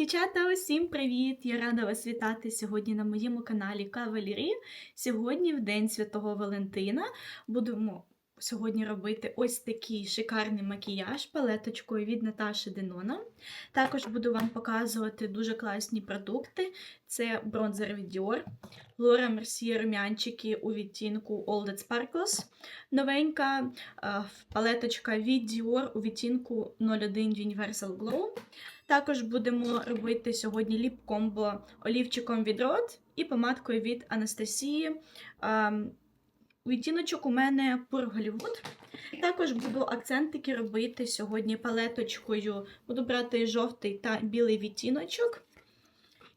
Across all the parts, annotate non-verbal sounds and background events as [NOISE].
Дівчата, усім привіт! Я рада вас вітати сьогодні на моєму каналі Кавалірі. Сьогодні, в День Святого Валентина, будемо сьогодні робити ось такий шикарний макіяж палеточкою від Наташі Денона. Також буду вам показувати дуже класні продукти. Це бронзер від Dior, Laura Mercier рум'янчики у відтінку All That Sparkles. Новенька е, палеточка від Dior у відтінку 01 Universal Glow. Також будемо робити сьогодні ліп-комбо олівчиком від Rod і помадкою від Анастасії. Відтіночок у мене Hollywood. Також буду акцентики робити сьогодні палеточкою. Буду брати жовтий та білий відтіночок.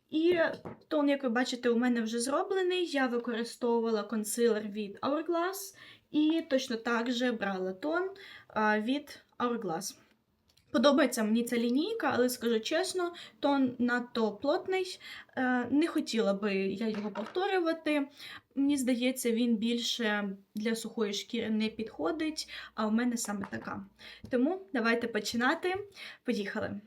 І тон, як ви бачите, у мене вже зроблений. Я використовувала консилер від Hourglass і точно так же брала тон від Hourglass. Подобається мені ця лінійка, але скажу чесно, тон надто плотний. Е, Не хотіла би я його повторювати. Мені здається, він більше для сухої шкіри не підходить, а у мене саме така. Тому давайте починати. Поїхали.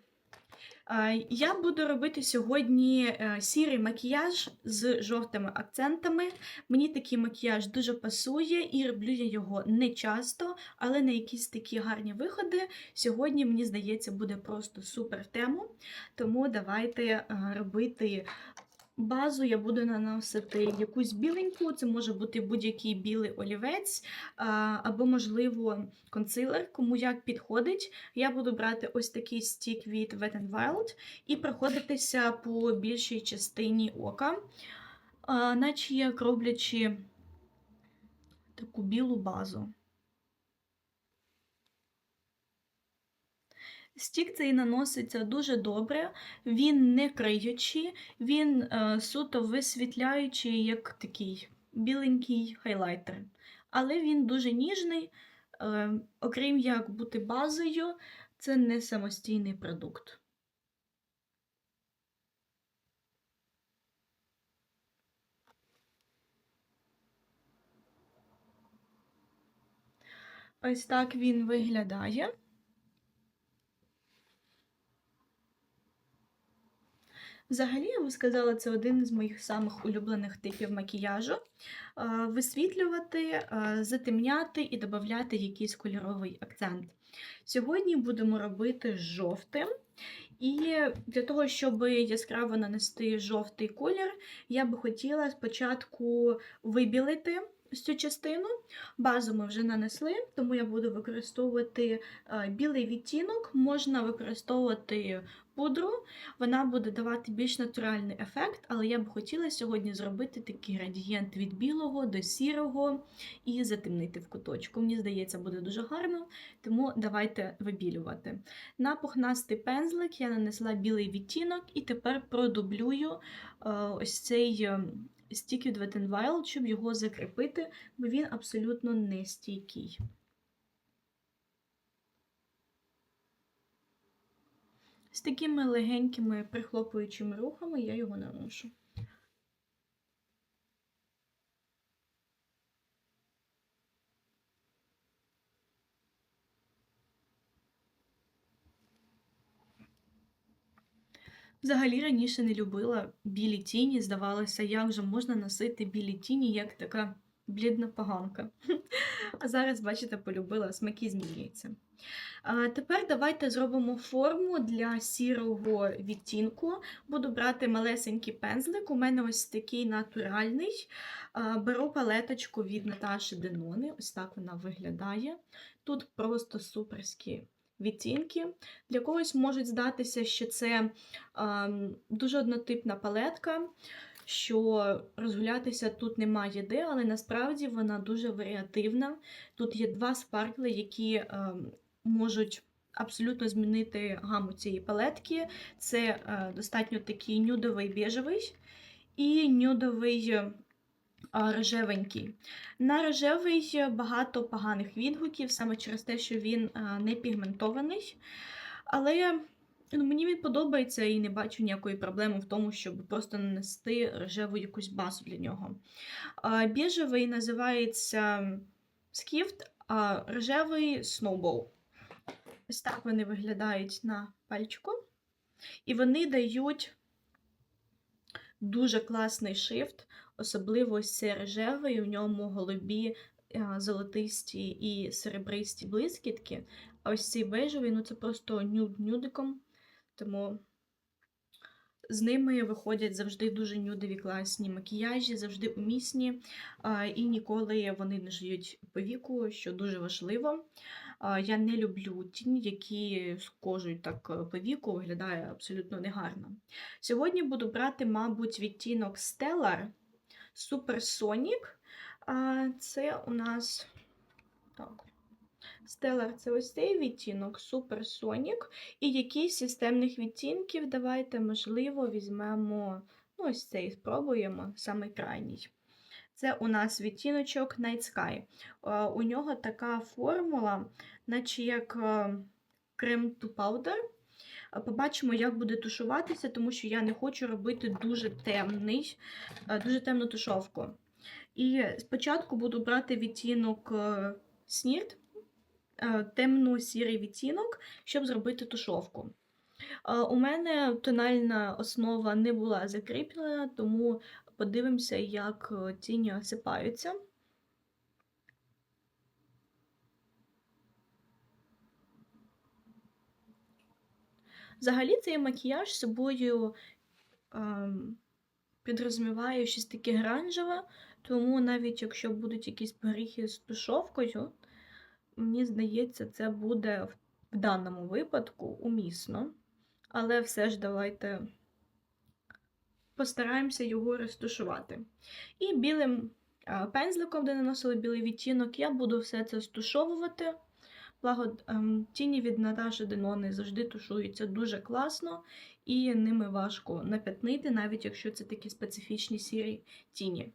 Е, Я буду робити сьогодні е, сірий макіяж з жовтими акцентами. Мені такий макіяж дуже пасує і роблю я його не часто, але на якісь такі гарні виходи. Сьогодні, мені здається, буде просто супер тему. Тому давайте е, робити базу. Я буду наносити якусь біленьку, це може бути будь-який білий олівець, або, можливо, консилер, кому як підходить. Я буду брати ось такий стік від Wet n Wild і проходитися по більшій частині ока, наче як роблячи таку білу базу. Стік цей наноситься дуже добре, він не криючий, він е, суто висвітляючий, як такий біленький хайлайтер. Але він дуже ніжний, е, окрім як бути базою, це не самостійний продукт. Ось так він виглядає. Взагалі, я би сказала, це один з моїх самих улюблених типів макіяжу. Е, Висвітлювати, е, затемняти і додати якийсь кольоровий акцент. Сьогодні будемо робити жовтим. І для того, щоб яскраво нанести жовтий колір, я би хотіла спочатку вибілити цю частину. Базу ми вже нанесли, тому я буду використовувати е, білий відтінок, можна використовувати пудру, вона буде давати більш натуральний ефект, але я б хотіла сьогодні зробити такий градієнт від білого до сірого і затемнити в куточку. Мені здається, буде дуже гарно, тому давайте вибілювати. На пухнастий пензлик я нанесла білий відтінок і тепер продублюю е, ось цей стік від Wet n щоб його закріпити, бо він абсолютно не стійкий. З такими легенькими прихлопуючими рухами я його наношу. Взагалі раніше не любила білі тіні, здавалося, як же можна носити білі тіні, як така блідна поганка. [LAUGHS] А зараз, бачите, полюбила, смаки змінюються. Тепер давайте зробимо форму для сірого відтінку. Буду брати малесенький пензлик. У мене ось такий натуральний. Беру палеточку від Наташі Денони, ось так вона виглядає. Тут просто суперські відтінки. Для когось можуть здатися, що це а, дуже однотипна палетка, що розгулятися тут немає де, але насправді вона дуже варіативна. Тут є два спаркли, які а, можуть абсолютно змінити гаму цієї палетки. Це а, достатньо такий нюдовий бежевий і нюдовий рожевенький. На рожевий багато поганих відгуків, саме через те, що він не пігментований. Але ну, мені він подобається і не бачу ніякої проблеми в тому, щоб просто нанести рожеву якусь базу для нього. Біжевий називається Skift, а рожевий Snowball. Ось так вони виглядають на пальчику. І вони дають дуже класний шрифт, особливо ось у ньому голубі, е, золотисті і серебристі блискітки. А ось цей бежевий, ну це просто нюд нюдиком. Тому з ними виходять завжди дуже нюдові класні макіяжі, завжди умісні, і ніколи вони не жиють по віку, що дуже важливо. Я не люблю тіні, які скожують так е, по віку, виглядає абсолютно негарно. Сьогодні буду брати, мабуть, відтінок Stellar А, Це у нас так. Stellar це ось цей відтінок Supersonic. І якийсь системних відтінків давайте, можливо, візьмемо ну, ось цей спробуємо, саме крайній. Це у нас відтіночок Night Sky. У нього така формула, наче як крем to powder. Побачимо, як буде тушуватися, тому що я не хочу робити дуже темний, е, дуже темну тушовку. І спочатку буду брати відтінок е, Snirt, е, темно-сірий відтінок, щоб зробити тушовку. У мене тональна основа не була закріплена, тому подивимося, як тіні осипаються. Взагалі цей макіяж собою ем, підрозуміває щось таке гранжеве, тому навіть якщо будуть якісь горіхи з тушовкою, мені здається, це буде в, в даному випадку умісно. Але все ж давайте постараємося його розтушувати. І білим е, пензликом, де наносили білий відтінок, я буду все це стушовувати. Благо, ем, тіні від Наташі Денони завжди тушуються дуже класно, і ними важко нап'ятнити, навіть якщо це такі специфічні сірі тіні.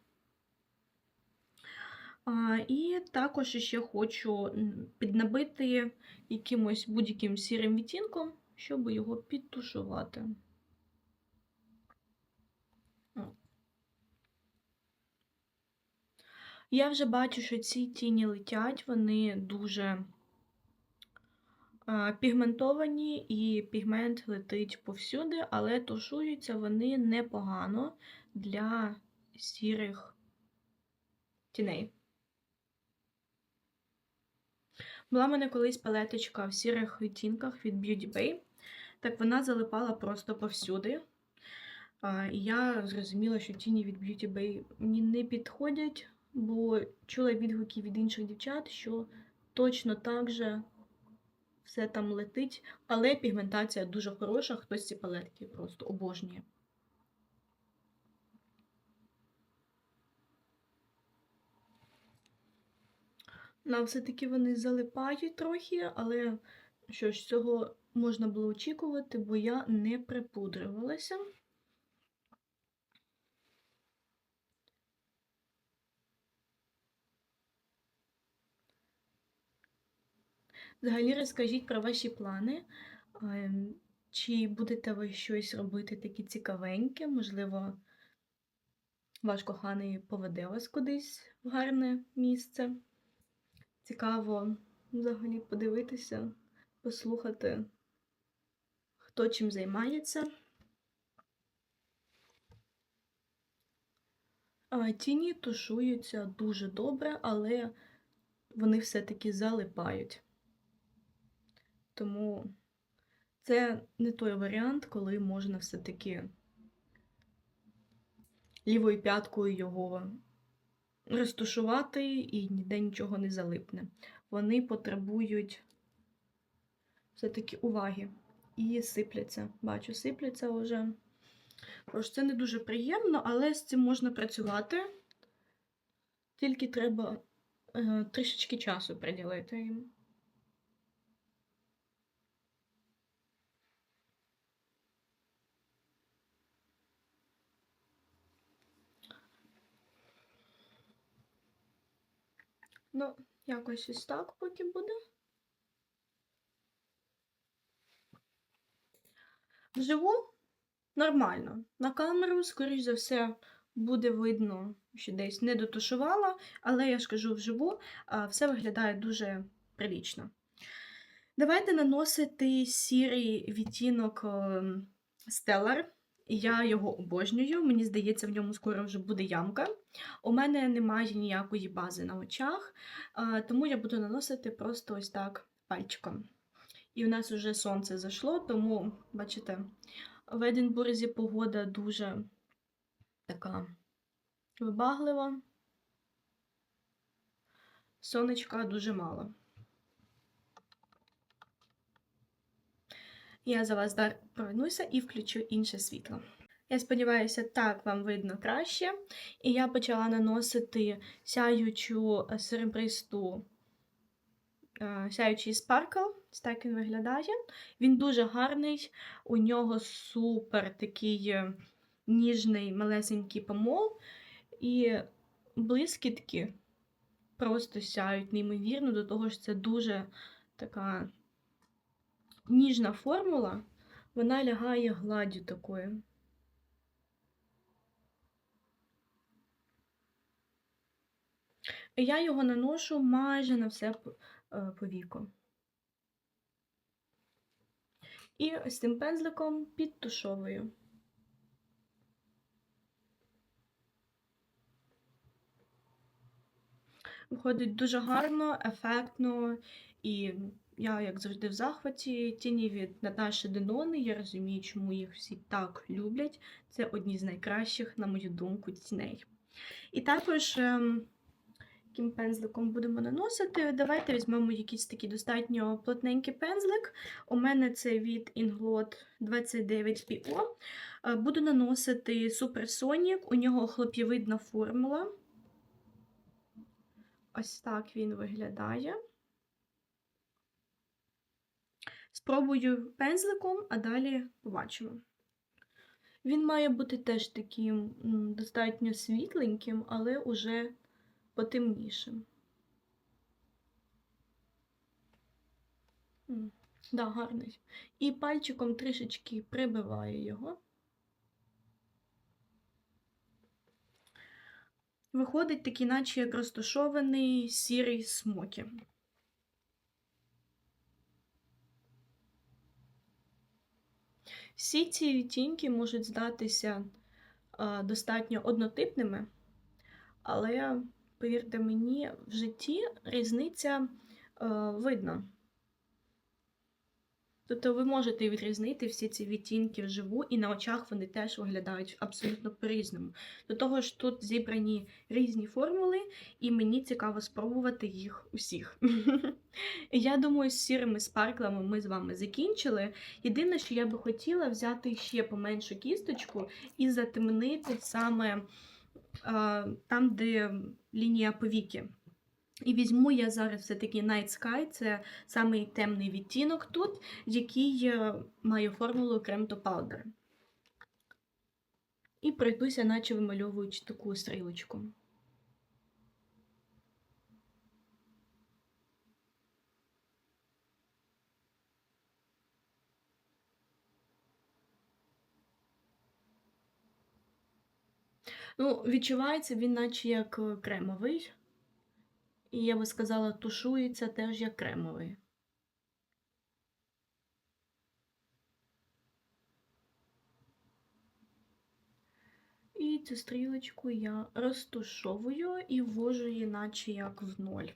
А, І також ще хочу піднабити якимось будь-яким сірим відтінком, щоб його підтушувати. Я вже бачу, що ці тіні летять, вони дуже пігментовані, і пігмент летить повсюди, але тушуються вони непогано для сірих тіней. Була в мене колись палеточка в сірих відтінках від Beauty Bay. Так вона залипала просто повсюди. І я зрозуміла, що тіні від Beauty Bay мені не підходять, бо чула відгуки від інших дівчат, що точно так же все там летить, але пігментація дуже хороша, хтось ці палетки просто обожнює. На все-таки вони залипають трохи, але що ж, цього можна було очікувати, бо я не припудрювалася. Взагалі розкажіть про ваші плани. Ем, Чи будете ви щось робити таке цікавеньке? Можливо, ваш коханий поведе вас кудись в гарне місце. Цікаво взагалі подивитися, послухати, хто чим займається. Тіні тушуються дуже добре, але вони все-таки залипають. Тому це не той варіант, коли можна все-таки лівою п'яткою його розтушувати і ніде нічого не залипне. Вони потребують все-таки уваги і сипляться. Бачу, сипляться вже. Тож це не дуже приємно, але з цим можна працювати. Тільки треба е, трішечки часу приділити їм. Ну, якось ось так поки буде. Вживу нормально. На камеру, скоріш за все, буде видно, що десь не дотушувала, але я ж кажу вживу, все виглядає дуже прилічно. Давайте наносити сірий відтінок ем, Stellar. Я його обожнюю, мені здається, в ньому скоро вже буде ямка. У мене немає ніякої бази на очах, тому я буду наносити просто ось так пальчиком. І в нас вже сонце зайшло, тому, бачите, в Единбурзі погода дуже така вибаглива. Сонечка дуже мало. Я за вас повернуся і включу інше світло. Я сподіваюся, так вам видно краще. І я почала наносити сяючу е, серебристу е, сяючий спаркл. Так він виглядає. Він дуже гарний, у нього супер такий е, ніжний малесенький помол. І блискітки просто сяють неймовірно, до того ж це дуже така ніжна формула, вона лягає гладдю такою. Я його наношу майже на все е, повіко. І з цим пензликом підтушовую. Виходить дуже гарно, ефектно і я, як завжди, в захваті. Тіні від Наташі Денони. Я розумію, чому їх всі так люблять. Це одні з найкращих, на мою думку, тіней. І також, ем, яким пензликом будемо наносити, давайте візьмемо якийсь такий достатньо плотненький пензлик. У мене це від Inglot 29 PO. Е, буду наносити Supersonic, у нього хлоп'євидна формула. Ось так він виглядає. Спробую пензликом, а далі побачимо. Він має бути теж таким достатньо світленьким, але уже потемнішим. Да, гарний. І пальчиком трішечки прибиваю його. Виходить такий, наче як розташований сірий смокі. Всі ці відтінки можуть здатися достатньо однотипними, але, повірте мені, в житті різниця а, видна. Тобто ви можете відрізнити всі ці відтінки вживу, і на очах вони теж виглядають абсолютно по-різному. До того ж, тут зібрані різні формули, і мені цікаво спробувати їх усіх. [LAUGHS] Я думаю, з сірими спарклами ми з вами закінчили. Єдине, що я би хотіла взяти ще поменшу кісточку і затемнити саме там, де лінія повіки. І візьму я зараз все-таки Night Sky, це самий темний відтінок тут, який е, має формулу Creme to Powder. І пройдуся, наче вимальовуючи таку стрілочку. Ну, Відчувається він, наче як е, кремовий. І я би сказала, тушується теж як кремовий. І цю стрілочку я розтушовую і ввожу її, наче як в ноль.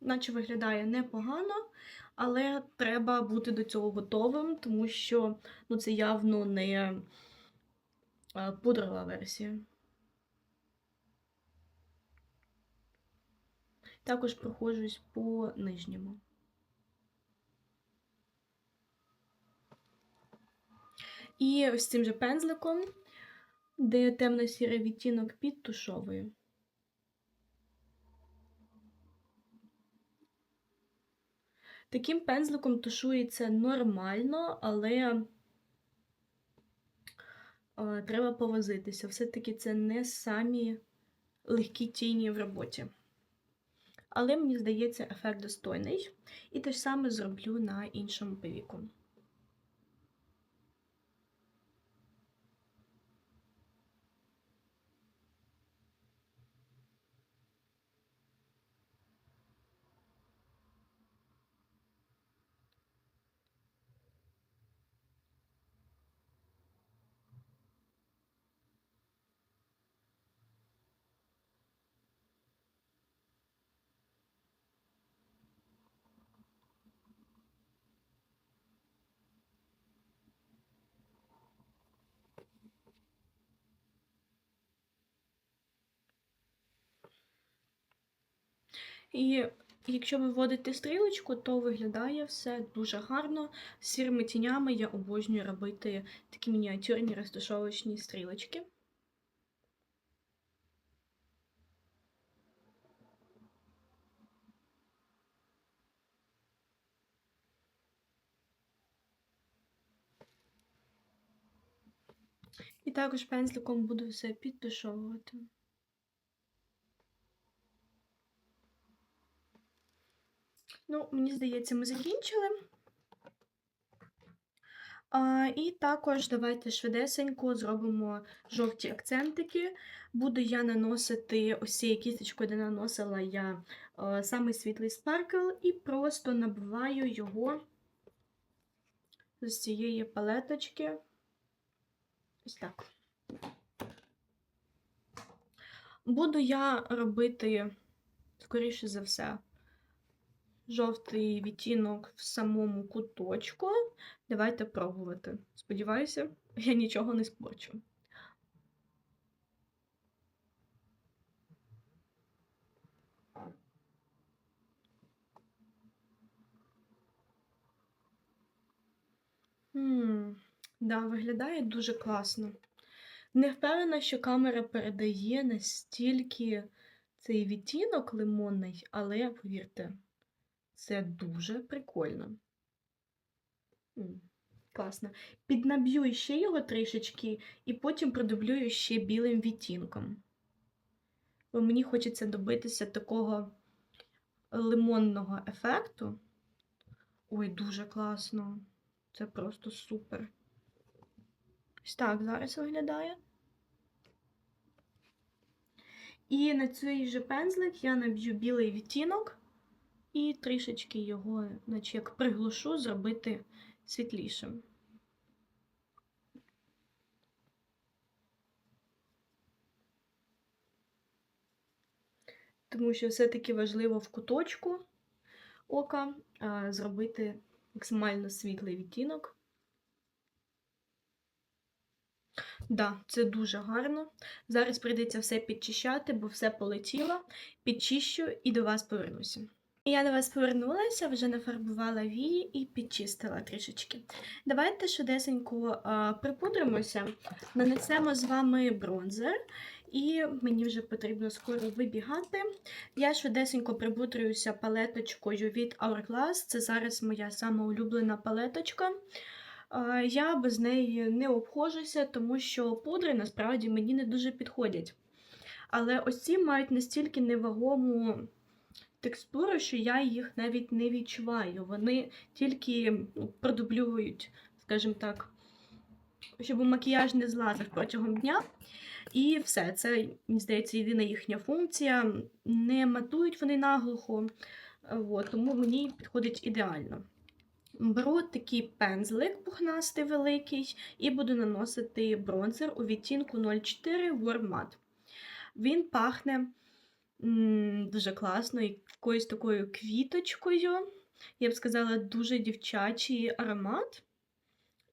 Наче виглядає непогано, але треба бути до цього готовим, тому що ну, це явно не пудрова версія. Також проходжусь по нижньому. І ось цим же пензликом, де темно-сірий відтінок підтушовую. Таким пензликом тушується нормально, але треба повозитися. Все-таки це не самі легкі тіні в роботі. Але мені здається, ефект достойний. І те ж саме зроблю на іншому повіку. І якщо ви вводите стрілочку, то виглядає все дуже гарно. З сірими тінями я обожнюю робити такі мініатюрні розташовочні стрілочки. І також пензликом буду все підтушовувати. Ну, мені здається, ми закінчили. А, І також давайте швидесенько зробимо жовті акцентики. Буду я наносити ось цією кісточкою, де наносила я а, самий світлий спаркл, і просто набиваю його з цієї палеточки. Ось так. Буду я робити, скоріше за все, жовтий відтінок в самому куточку. Давайте пробувати. Сподіваюся, я нічого не спорчу. Ммм, да, виглядає дуже класно. Не впевнена, що камера передає настільки цей відтінок лимонний, але повірте, це дуже прикольно. Класно. Піднаб'ю ще його трішечки і потім продублюю ще білим відтінком. Бо мені хочеться добитися такого лимонного ефекту. Ой, дуже класно. Це просто супер. Ось так зараз виглядає. І на цей же пензлик я наб'ю білий відтінок і трішечки його, наче як приглушу, зробити світлішим. Тому що все-таки важливо в куточку ока зробити максимально світлий відтінок. Да, це дуже гарно. Зараз прийдеться все підчищати, бо все полетіло. Підчищу і до вас повернуся. Я до вас повернулася, вже нафарбувала вії і підчистила трішечки. Давайте швидесенько припудримося, нанесемо з вами бронзер, і мені вже потрібно скоро вибігати. Я швидесенько припудрююся палеточкою від Hourglass. Це зараз моя сама улюблена палеточка. А, Я без неї не обходжуся, тому що пудри насправді мені не дуже підходять. Але ось ці мають настільки невагому текстуру, що я їх навіть не відчуваю. Вони тільки ну, продублюють, скажімо так, щоб макіяж не злазив протягом дня. І все, це, мені здається, єдина їхня функція. Не матують вони наглухо, от, тому мені підходить ідеально. Беру такий пензлик пухнастий великий, і буду наносити бронзер у відтінку 04 Warm Matte. Він пахне дуже класно, якоюсь такою квіточкою. Я б сказала, дуже дівчачий аромат.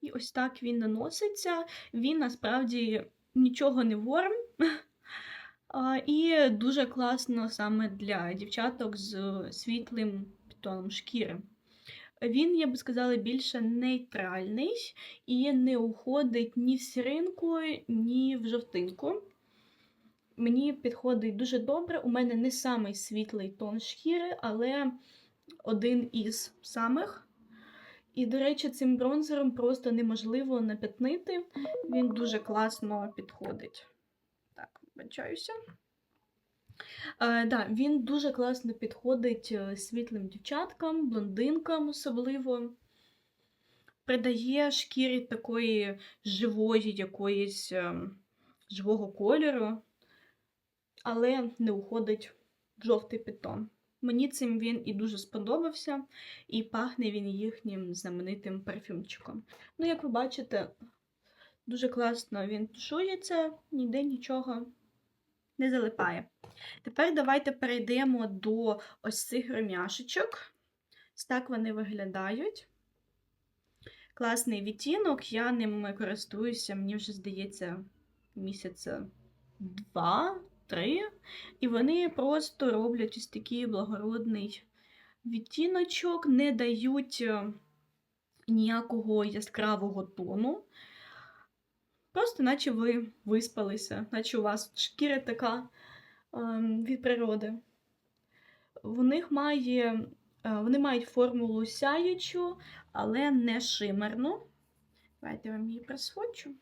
І ось так він наноситься. Він насправді нічого не ворм. [LAUGHS] І дуже класно саме для дівчаток з світлим тоном шкіри. Він, я би сказала, більше нейтральний і не уходить ні в сіринку, ні в жовтинку. Мені підходить дуже добре. У мене не самий світлий тон шкіри, але один із самих. І, до речі, цим бронзером просто неможливо напятнити. Він дуже класно підходить. Так, вибачаюся. Е, да, Він дуже класно підходить е, світлим дівчаткам, блондинкам особливо. Придає шкірі такої живої, якоїсь е, живого кольору але не уходить жовтий питон. Мені цим він і дуже сподобався, і пахне він їхнім знаменитим парфюмчиком. Ну, як ви бачите, дуже класно він тушується, ніде нічого не залипає. Тепер давайте перейдемо до ось цих ромяшечок. Ось так вони виглядають. Класний відтінок, я ним користуюся, мені вже здається, місяця два 3. І вони просто роблять ось такий благородний відтіночок, не дають е, ніякого яскравого тону. Просто наче ви виспалися, наче у вас шкіра така ем, від природи. В них має, е, вони мають формулу сяючу, але не шимерну. Давайте я вам її присвочу.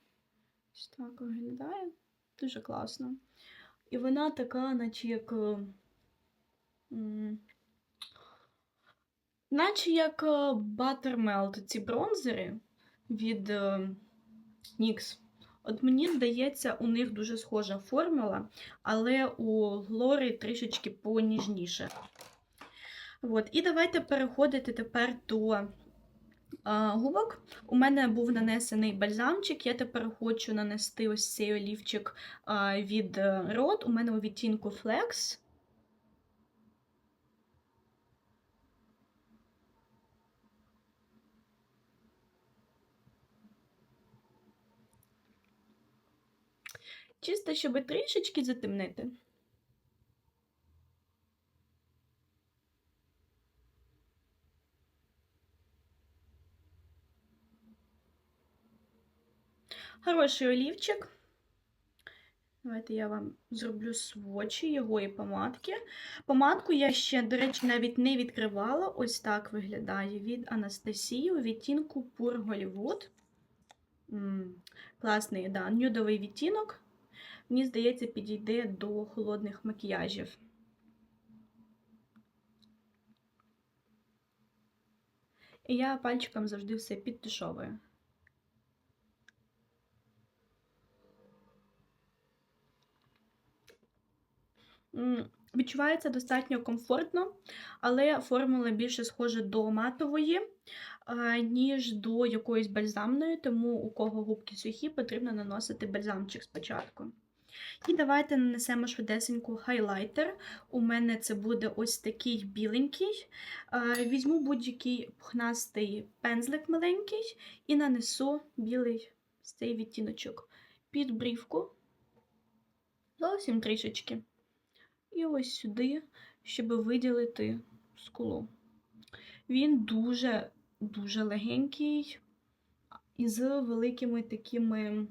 Ось так виглядає. Дуже класно. І вона така, наче як. е, Наче як е, Buttermelt, ці бронзери від е, NYX. От мені здається, у них дуже схожа формула, але у Глори трішечки поніжніше. От. І давайте переходити тепер до губок. У мене був нанесений бальзамчик. Я тепер хочу нанести ось цей олівчик від е, Rod. У мене у відтінку Flex. Чисто, щоб трішечки затемнити. Хороший олівчик. Давайте я вам зроблю свочі його і помадки. Помадку я ще, до речі, навіть не відкривала. Ось так виглядає від Анастасії у відтінку Hollywood. М, Класний, да, нюдовий відтінок. Мені здається, підійде до холодних макіяжів. І я пальчиком завжди все підтушовую. Відчувається достатньо комфортно, але формула більше схожа до матової, ніж до якоїсь бальзамної, тому у кого губки сухі, потрібно наносити бальзамчик спочатку. І давайте нанесемо швидесенько хайлайтер. У мене це буде ось такий біленький. Візьму будь-який пухнастий пензлик маленький і нанесу білий цей відтіночок під брівку. Зовсім трішечки. І ось сюди, щоб виділити скулу. Він дуже дуже легенький і з великими такими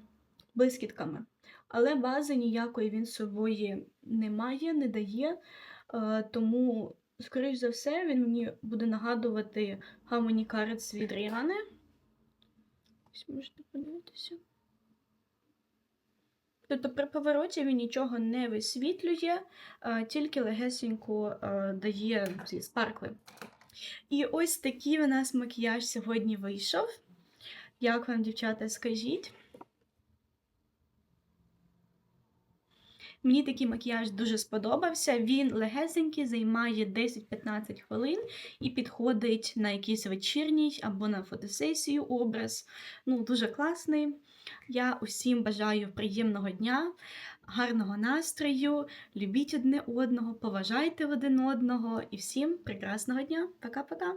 блискітками. Але бази ніякої він собою не має, не дає. е, Тому, скоріш за все, він мені буде нагадувати Harmony Cards від Rihanna. Ось можете подивитися. Тобто при повороті він нічого не висвітлює, тільки легесенько дає ці спаркли. І ось такий у нас макіяж сьогодні вийшов. Як вам, дівчата, скажіть? Мені такий макіяж дуже сподобався. Він легесенький, займає 10-15 хвилин і підходить на якийсь вечірній або на фотосесію образ. Ну, дуже класний. Я усім бажаю приємного дня, гарного настрою, любіть одне одного, поважайте один одного і всім прекрасного дня. Пока-пока!